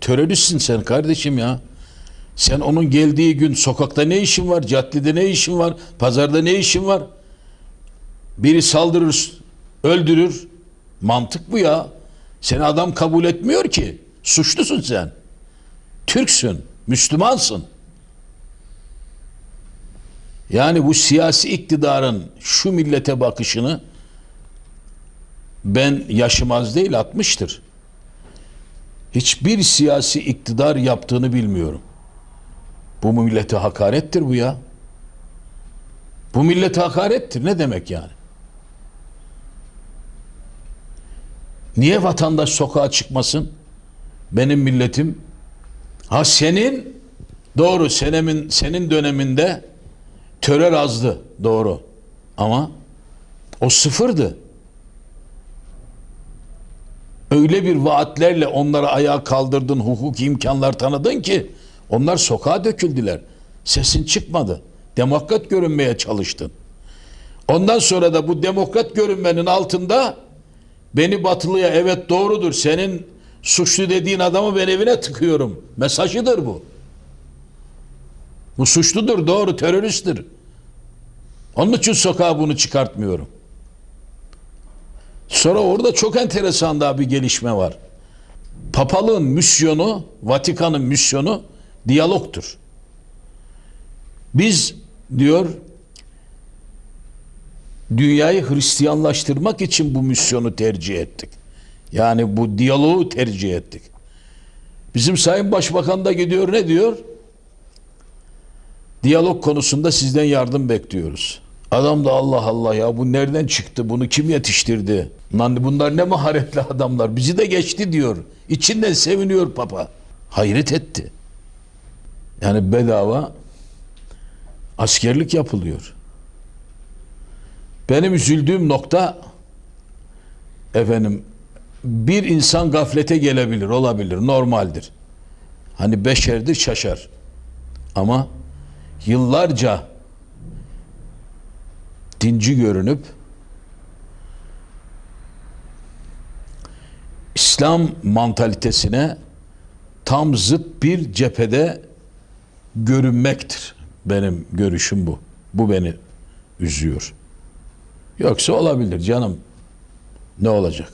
teröristsin sen kardeşim ya. Sen onun geldiği gün sokakta ne işin var? Caddede ne işin var? Pazarda ne işin var? Biri saldırır, öldürür. Mantık bu ya. Seni adam kabul etmiyor ki. Suçlusun sen. Türksün, Müslümansın. Yani bu siyasi iktidarın şu millete bakışını ben yaşım az değil 60'tır. Hiçbir siyasi iktidar yaptığını bilmiyorum. Bu millete hakarettir bu ya. Bu millete hakarettir. Ne demek yani? Niye vatandaş sokağa çıkmasın? Benim milletim. Ha senin doğru senemin senin döneminde terör azdı doğru. Ama o sıfırdı. Öyle bir vaatlerle onları ayağa kaldırdın, hukuki imkanlar tanıdın ki onlar sokağa döküldüler. Sesin çıkmadı. Demokrat görünmeye çalıştın. Ondan sonra da bu demokrat görünmenin altında beni batılıya evet doğrudur senin suçlu dediğin adamı ben evine tıkıyorum. Mesajıdır bu. Bu suçludur doğru teröristtir. Onun için sokağa bunu çıkartmıyorum. Sonra orada çok enteresan daha bir gelişme var. Papalığın misyonu, Vatikan'ın misyonu diyalogtur. Biz diyor dünyayı Hristiyanlaştırmak için bu misyonu tercih ettik. Yani bu diyaloğu tercih ettik. Bizim Sayın Başbakan da gidiyor ne diyor? Diyalog konusunda sizden yardım bekliyoruz. Adam da Allah Allah ya bu nereden çıktı? Bunu kim yetiştirdi? Lan bunlar ne maharetli adamlar. Bizi de geçti diyor. İçinden seviniyor papa. Hayret etti. Yani bedava askerlik yapılıyor. Benim üzüldüğüm nokta efendim bir insan gaflete gelebilir, olabilir, normaldir. Hani beşerdir şaşar. Ama yıllarca dinci görünüp İslam mantalitesine tam zıt bir cephede görünmektir. Benim görüşüm bu. Bu beni üzüyor. Yoksa olabilir canım. Ne olacak?